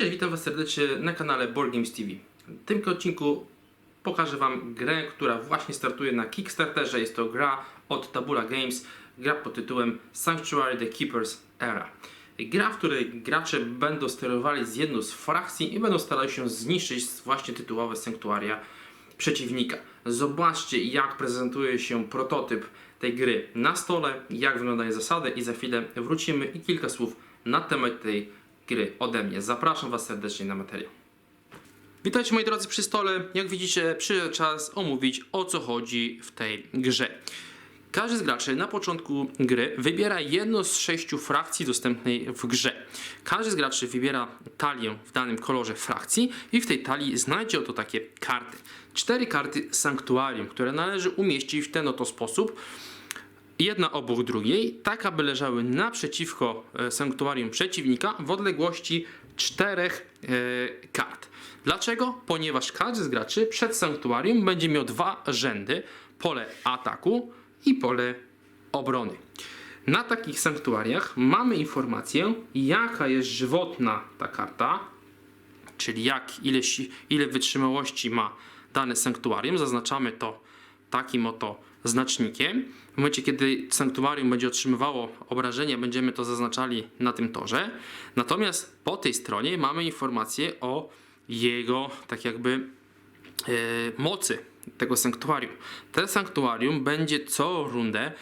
Cześć, witam Was serdecznie na kanale Board Games TV. W tym odcinku pokażę Wam grę, która właśnie startuje na Kickstarterze. Jest to gra od Tabula Games, gra pod tytułem Sanctuary The Keeper's Era. Gra, w której gracze będą sterowali z jedną z frakcji i będą starali się zniszczyć właśnie tytułowe sanktuaria przeciwnika. Zobaczcie, jak prezentuje się prototyp tej gry na stole, jak wyglądają zasady i za chwilę wrócimy i kilka słów na temat tej gry ode mnie. Zapraszam Was serdecznie na materiał. Witajcie moi drodzy przy stole. Jak widzicie, przyszedł czas omówić o co chodzi w tej grze. Każdy z graczy na początku gry wybiera jedną z sześciu frakcji dostępnej w grze. Każdy z graczy wybiera talię w danym kolorze frakcji i w tej talii znajdzie oto takie karty. Cztery karty sanktuarium, które należy umieścić w ten oto sposób jedna obok drugiej, tak aby leżały naprzeciwko e, sanktuarium przeciwnika w odległości czterech e, kart. Dlaczego? Ponieważ każdy z graczy przed sanktuarium będzie miał dwa rzędy: pole ataku i pole obrony. Na takich sanktuariach mamy informację, jaka jest żywotna ta karta, czyli jak ile, ile wytrzymałości ma dane sanktuarium. Zaznaczamy to takim oto znacznikiem. Momencie, kiedy sanktuarium będzie otrzymywało obrażenia, będziemy to zaznaczali na tym torze. Natomiast po tej stronie mamy informację o jego, tak jakby, e, mocy tego sanktuarium. Te sanktuarium będzie co rundę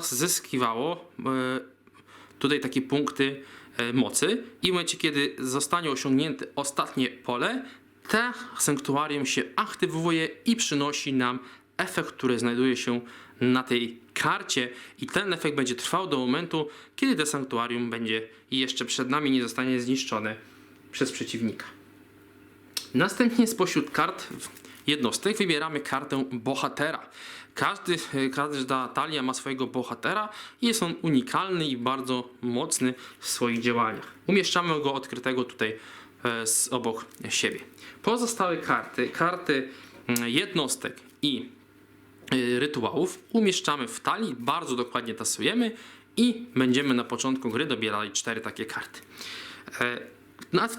zyskiwało e, tutaj takie punkty e, mocy i w momencie, kiedy zostanie osiągnięte ostatnie pole, te sanktuarium się aktywuje i przynosi nam efekt, który znajduje się na tej karcie i ten efekt będzie trwał do momentu, kiedy to sanktuarium będzie jeszcze przed nami nie zostanie zniszczone przez przeciwnika. Następnie spośród kart jednostek wybieramy kartę bohatera. Każdy, każda talia ma swojego bohatera i jest on unikalny i bardzo mocny w swoich działaniach. Umieszczamy go odkrytego tutaj e, z obok siebie. Pozostałe karty, karty mm, jednostek i rytuałów umieszczamy w talii, bardzo dokładnie tasujemy i będziemy na początku gry dobierali cztery takie karty.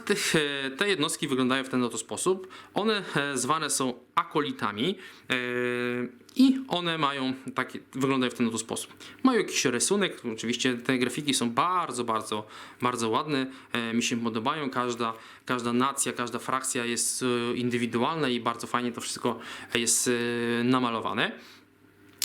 Tych, e, te jednostki wyglądają w ten oto sposób. One e, zwane są akolitami e, i one mają takie, wyglądają w ten oto sposób. Mają jakiś rysunek, oczywiście te grafiki są bardzo, bardzo, bardzo ładne. Mi się podobają. Każda, każda nacja, każda frakcja jest indywidualna i bardzo fajnie to wszystko jest namalowane.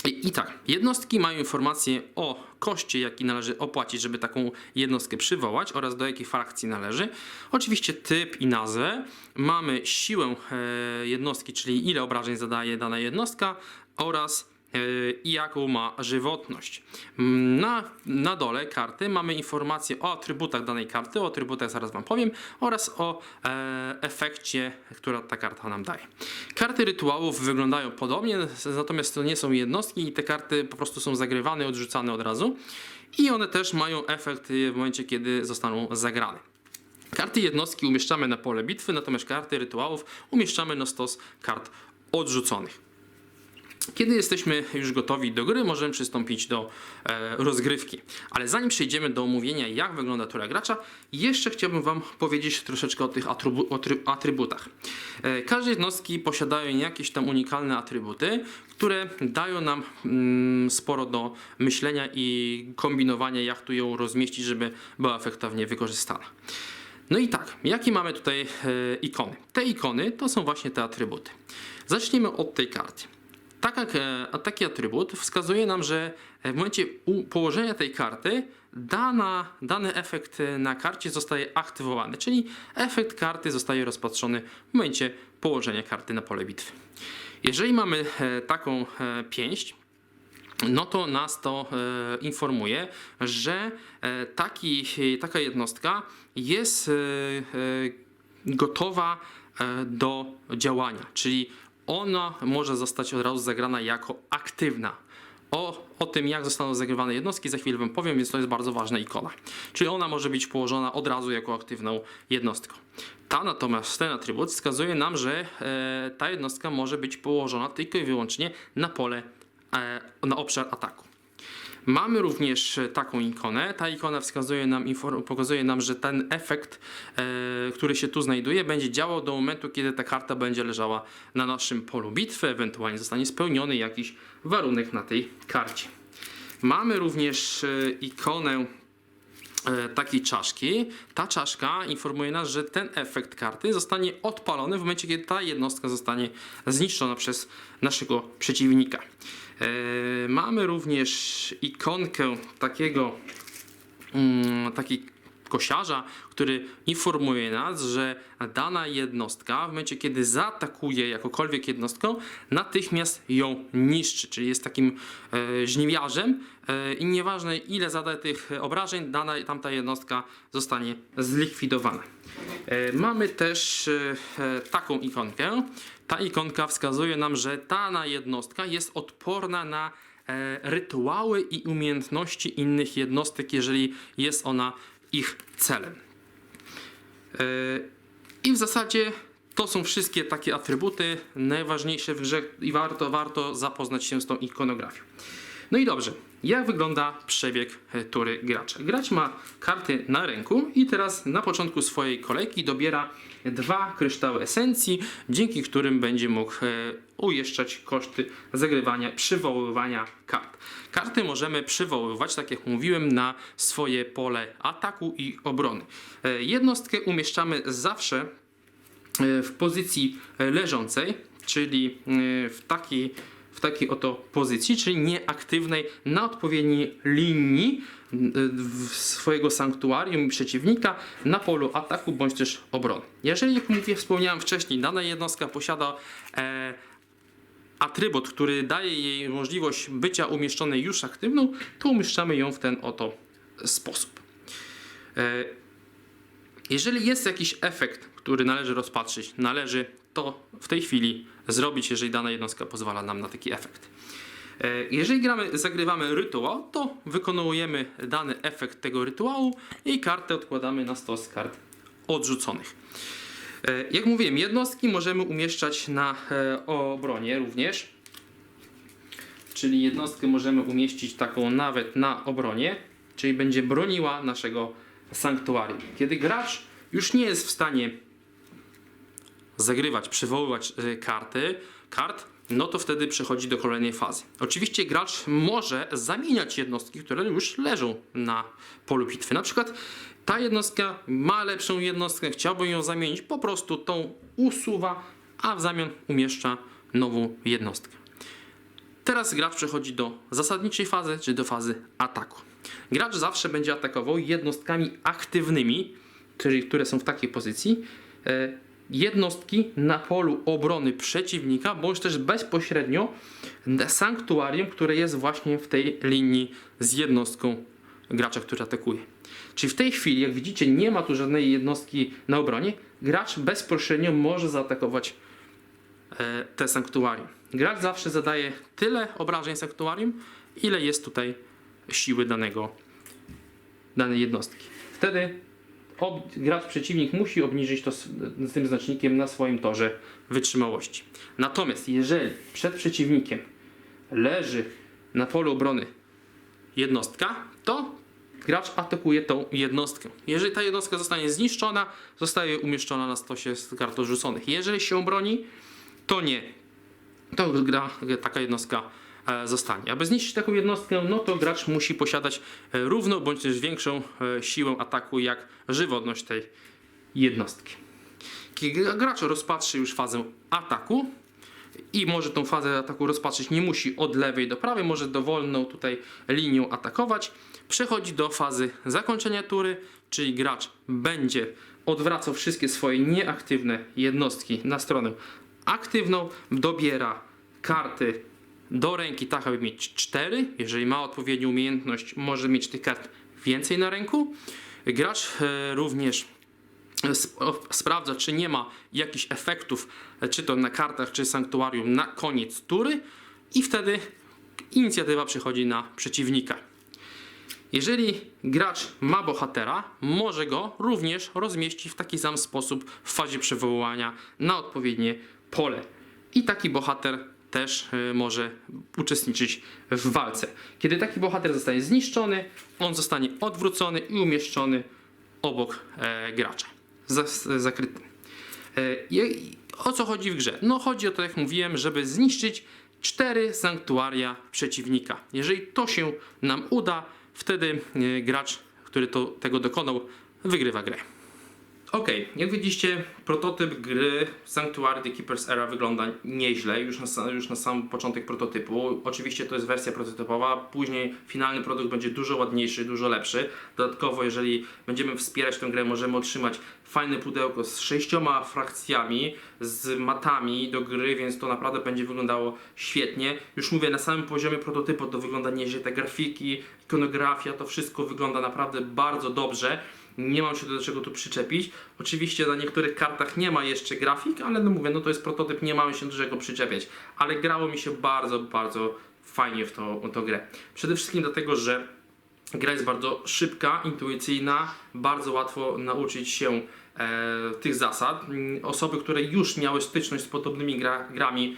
I, tak, jednostki mają informacje o koszcie, jaki należy opłacić, żeby taką jednostkę przywołać oraz do jakiej frakcji należy. Oczywiście typ i nazwę. Mamy siłę e, jednostki, czyli ile obrażeń zadaje dana jednostka oraz i jaką ma żywotność. Na, na dole karty mamy informacje o atrybutach danej karty, o atrybutach zaraz Wam powiem, oraz o e, efekcie, która ta karta nam daje. Karty rytuałów wyglądają podobnie, natomiast to nie są jednostki i te karty po prostu są zagrywane, odrzucane od razu i one też mają efekt w momencie, kiedy zostaną zagrane. Karty jednostki umieszczamy na pole bitwy, natomiast karty rytuałów umieszczamy na stos kart odrzuconych. Kiedy jesteśmy już gotowi do gry, możemy przystąpić do e, rozgrywki. Ale zanim przejdziemy do omówienia, jak wygląda tura gracza, jeszcze chciałbym Wam powiedzieć troszeczkę o tych atrybu- o try- atrybutach. E, każde jednostki posiadają jakieś tam unikalne atrybuty, które dają nam mm, sporo do myślenia i kombinowania, jak tu ją rozmieścić, żeby była efektywnie wykorzystana. No i tak, jakie mamy tutaj e, ikony? Te ikony to są właśnie te atrybuty. Zacznijmy od tej karty. Taka, e, a taki atrybut wskazuje nam, że w momencie położenia tej karty dana, dany efekt e, na karcie zostaje aktywowany, czyli efekt karty zostaje rozpatrzony w momencie położenia karty na pole bitwy. Jeżeli mamy e, taką e, pięść, no to nas to e, informuje, że e, taki, taka jednostka jest e, e, gotowa e, do działania, czyli ona może zostać od razu zagrana jako aktywna. O, o tym, jak zostaną zagrywane jednostki, za chwilę Wam powiem, więc to jest bardzo ważna ikona. Czyli ona może być położona od razu jako aktywną jednostką. Ta natomiast, ten atrybut wskazuje nam, że e, ta jednostka może być położona tylko i wyłącznie na pole, e, na obszar ataku. Mamy również e, taką ikonę. Ta ikona wskazuje nam, pokazuje nam, że ten efekt, e, który się tu znajduje, będzie działał do momentu, kiedy ta karta będzie leżała na naszym polu bitwy, ewentualnie zostanie spełniony jakiś warunek na tej karcie. Mamy również e, ikonę takiej czaszki. Ta czaszka informuje nas, że ten efekt karty zostanie odpalony w momencie, kiedy ta jednostka zostanie zniszczona przez naszego przeciwnika. E, Mamy również ikonkę takiego mm, taki kosiarza, który informuje nas, że dana jednostka w momencie, kiedy zaatakuje jakokolwiek jednostką, natychmiast ją niszczy, czyli jest takim e, żniwiarzem e, i nieważne ile zada tych obrażeń, dana tamta jednostka zostanie zlikwidowana. E, mamy też e, e, taką ikonkę. Ta ikonka wskazuje nam, że dana jednostka jest odporna na e, rytuały i umiejętności innych jednostek, jeżeli jest ona ich celem. E, I w zasadzie to są wszystkie takie atrybuty najważniejsze w grze i warto, warto zapoznać się z tą ikonografią. No i dobrze, jak wygląda przebieg e, tury gracza? Gracz ma karty na ręku i teraz na początku swojej kolejki dobiera dwa kryształy esencji, dzięki którym będzie mógł e, uiszczać koszty zagrywania, przywoływania kart. Karty możemy przywoływać, tak jak mówiłem, na swoje pole ataku i obrony. E, Jednostkę umieszczamy zawsze w pozycji leżącej, czyli w takiej, w takiej oto pozycji, czyli nieaktywnej na odpowiedniej linii w- swojego sanktuarium i przeciwnika na polu ataku bądź też obrony. Jeżeli, jak mówię, wspomniałem wcześniej, dana jednostka posiada e, atrybut, który daje jej możliwość bycia umieszczonej już aktywną, to umieszczamy ją w ten oto sposób. E, jeżeli jest jakiś efekt, który należy rozpatrzyć, należy to w tej chwili zrobić, jeżeli dana jednostka pozwala nam na taki efekt. E, Jeżeli gramy, zagrywamy rytuał, to wykonujemy dany efekt tego rytuału i kartę odkładamy na stos kart odrzuconych. E, Jak mówiłem, jednostki możemy umieszczać na e, obronie również. Czyli jednostkę możemy umieścić taką nawet na obronie, czyli będzie broniła naszego sanktuarium. Kiedy gracz już nie jest w stanie zagrywać, przywoływać e, karty, kart, no to wtedy przechodzi do kolejnej fazy. Oczywiście gracz może zamieniać jednostki, które już leżą na polu bitwy. Na przykład ta jednostka ma lepszą jednostkę, chciałby ją zamienić, po prostu tą usuwa, a w zamian umieszcza nową jednostkę. Teraz gracz przechodzi do zasadniczej fazy, czy do fazy ataku. Gracz zawsze będzie atakował jednostkami aktywnymi, czyli, które są w takiej pozycji, e, jednostki na polu obrony przeciwnika, bądź też bezpośrednio sanktuarium, które jest właśnie w tej linii z jednostką gracza, który atakuje. Czyli w tej chwili, jak widzicie, nie ma tu żadnej jednostki na obronie, gracz bezpośrednio może zaatakować e, te sanktuarium. Gracz zawsze zadaje tyle obrażeń sanktuarium, ile jest tutaj siły danego, danej jednostki. Wtedy ob, gracz przeciwnik musi obniżyć to z, z tym znacznikiem na swoim torze wytrzymałości. Natomiast jeżeli przed przeciwnikiem leży na polu obrony jednostka, to gracz atakuje tą jednostkę. Jeżeli ta jednostka zostanie zniszczona, zostaje umieszczona na stosie z kart odrzuconych. Jeżeli się obroni, to nie. To gra, taka jednostka zostanie. Aby zniszczyć taką jednostkę, no to gracz musi posiadać e, równą bądź też większą e, siłę ataku jak żywotność tej jednostki. Kiedy gracz rozpatrzy już fazę ataku i może tą fazę ataku rozpatrzyć, nie musi od lewej do prawej, może dowolną tutaj linią atakować. Przechodzi do fazy zakończenia tury, czyli gracz będzie odwracał wszystkie swoje nieaktywne jednostki na stronę aktywną, dobiera karty do ręki tak, aby mieć 4. Jeżeli ma odpowiednią umiejętność, może mieć tych kart więcej na ręku. Gracz e, również o- sprawdza, czy nie ma jakichś efektów, e, czy to na kartach, czy sanktuarium na koniec tury i wtedy inicjatywa przechodzi na przeciwnika. Jeżeli gracz ma bohatera, może go również rozmieścić w taki sam sposób w fazie przywoływania na odpowiednie pole. I taki bohater też y, może uczestniczyć w walce. Kiedy taki bohater zostanie zniszczony, on zostanie odwrócony i umieszczony obok e, gracza, za- zakryty. E, o co chodzi w grze? No chodzi o to, jak mówiłem, żeby zniszczyć cztery sanktuaria przeciwnika. Jeżeli to się nam uda, wtedy e, gracz, który to, tego dokonał, wygrywa grę. Ok, jak widzicie, prototyp gry Sanctuary The Keeper's Era wygląda nieźle, już na, już na sam początek prototypu. Oczywiście to jest wersja prototypowa, później finalny produkt będzie dużo ładniejszy, dużo lepszy. Dodatkowo, jeżeli będziemy wspierać tę grę, możemy otrzymać fajne pudełko z sześcioma frakcjami, z matami do gry, więc to naprawdę będzie wyglądało świetnie. Już mówię, na samym poziomie prototypu to wygląda nieźle, te grafiki, ikonografia, to wszystko wygląda naprawdę bardzo dobrze. Nie mam się do czego tu przyczepić. Oczywiście na niektórych kartach nie ma jeszcze grafik, ale no mówię, no to jest prototyp, nie mamy się do czego przyczepiać. Ale grało mi się bardzo, bardzo fajnie w tą, w tą grę. Przede wszystkim dlatego, że gra jest bardzo szybka, intuicyjna, bardzo łatwo nauczyć się tych zasad. Mm, Osoby, które już miały styczność z podobnymi gra, grami,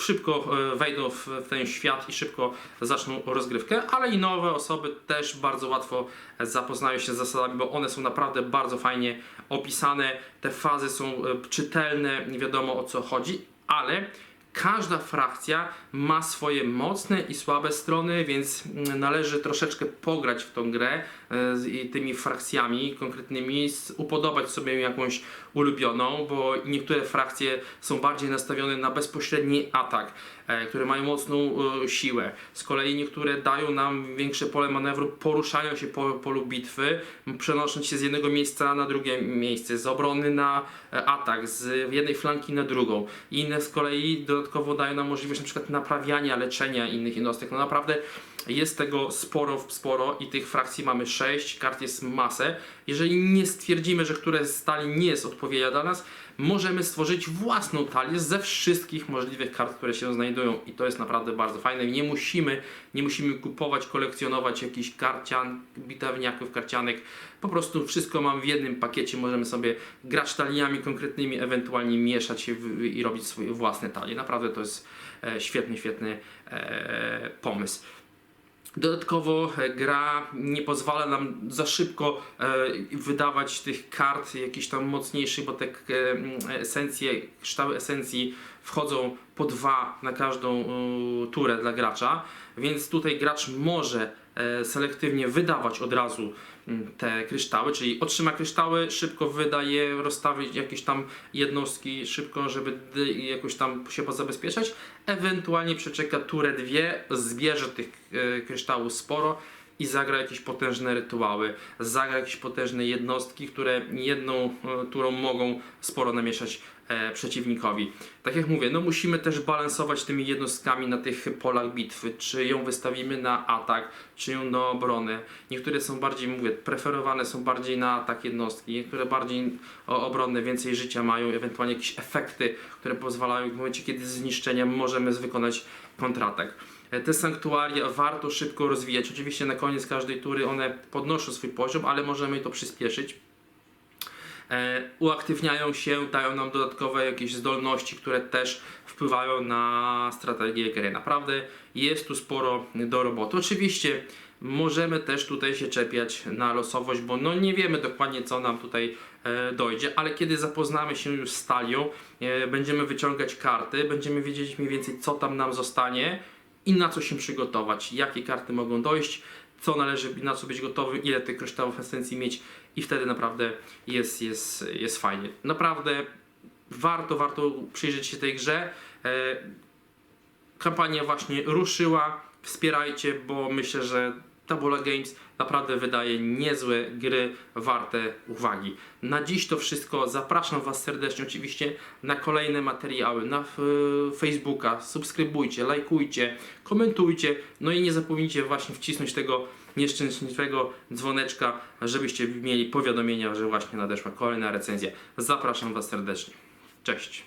szybko e, wejdą w, ten świat i szybko zaczną rozgrywkę, ale i nowe osoby też bardzo łatwo e, zapoznają się z zasadami, bo one są naprawdę bardzo fajnie opisane. Te fazy są e, czytelne, nie wiadomo o co chodzi, ale każda frakcja ma swoje mocne i słabe strony, więc mm, należy troszeczkę pograć w tą grę e, z tymi frakcjami konkretnymi, upodobać sobie jakąś ulubioną, bo niektóre frakcje są bardziej nastawione na bezpośredni atak, które mają mocną e, siłę. Z kolei niektóre dają nam większe pole manewru, poruszają się po polu bitwy, przenosząc się z jednego miejsca na drugie miejsce, z obrony na e, atak, z jednej flanki na drugą. Inne z kolei dodatkowo dają nam możliwość na przykład naprawiania, leczenia innych jednostek. No naprawdę jest tego sporo, sporo i tych frakcji mamy 6, kart jest masę. Jeżeli nie stwierdzimy, że które z talii nie jest odpowiednia dla nas, możemy stworzyć własną talię ze wszystkich możliwych kart, które się znajdują i to jest naprawdę bardzo fajne. Nie musimy, nie musimy kupować, kolekcjonować jakichś karcian, bitewniaków, karcianek. Po prostu wszystko mam w jednym pakiecie, możemy sobie grać taliami konkretnymi, ewentualnie mieszać i robić swoje własne talie. Naprawdę to jest e, świetny, świetny e, pomysł. Dodatkowo e, gra nie pozwala nam za szybko e, wydawać tych kart jakichś tam mocniejszych, bo te e, esencje, kształty esencji wchodzą po dwa na każdą turę dla gracza, więc tutaj gracz może selektywnie wydawać od razu te kryształy, czyli otrzyma kryształy, szybko wydaje, rozstawić jakieś tam jednostki szybko, żeby jakoś tam się pozabezpieczać, ewentualnie przeczeka turę dwie, zbierze tych e, kryształów sporo i zagra jakieś potężne rytuały, zagra jakieś potężne jednostki, które jedną e, turą mogą sporo namieszać przeciwnikowi. Tak jak mówię, no musimy też balansować tymi jednostkami na tych polach bitwy, czy ją wystawimy na atak, czy ją na obronę. Niektóre są bardziej, mówię, preferowane są bardziej na atak jednostki, niektóre bardziej obronne, więcej życia mają, ewentualnie jakieś efekty, które pozwalają w momencie, kiedy zniszczenia możemy wykonać kontratak. E, Te sanktuaria warto szybko rozwijać. Oczywiście na koniec każdej tury one podnoszą swój poziom, ale możemy to przyspieszyć. E, uaktywniają się, dają nam dodatkowe jakieś zdolności, które też wpływają na strategię gry. Naprawdę jest tu sporo do roboty. Oczywiście możemy też tutaj się czepiać na losowość, bo no nie wiemy dokładnie co nam tutaj e, dojdzie, ale kiedy zapoznamy się już z talią, e, będziemy wyciągać karty, będziemy wiedzieć mniej więcej co tam nam zostanie i na co się przygotować, jakie karty mogą dojść, co należy, na co być gotowym, ile tych kryształów esencji mieć i wtedy naprawdę jest, jest, jest fajnie. Naprawdę warto, warto przyjrzeć się tej grze. E, kampania właśnie ruszyła, wspierajcie, bo myślę, że Tabula Games naprawdę wydaje niezłe gry warte uwagi. Na dziś to wszystko. Zapraszam Was serdecznie oczywiście na kolejne materiały na f- Facebooka. Subskrybujcie, lajkujcie, komentujcie. No i nie zapomnijcie właśnie wcisnąć tego nieszczęśliwego dzwoneczka, żebyście mieli powiadomienia, że właśnie nadeszła kolejna recenzja. Zapraszam Was serdecznie. Cześć.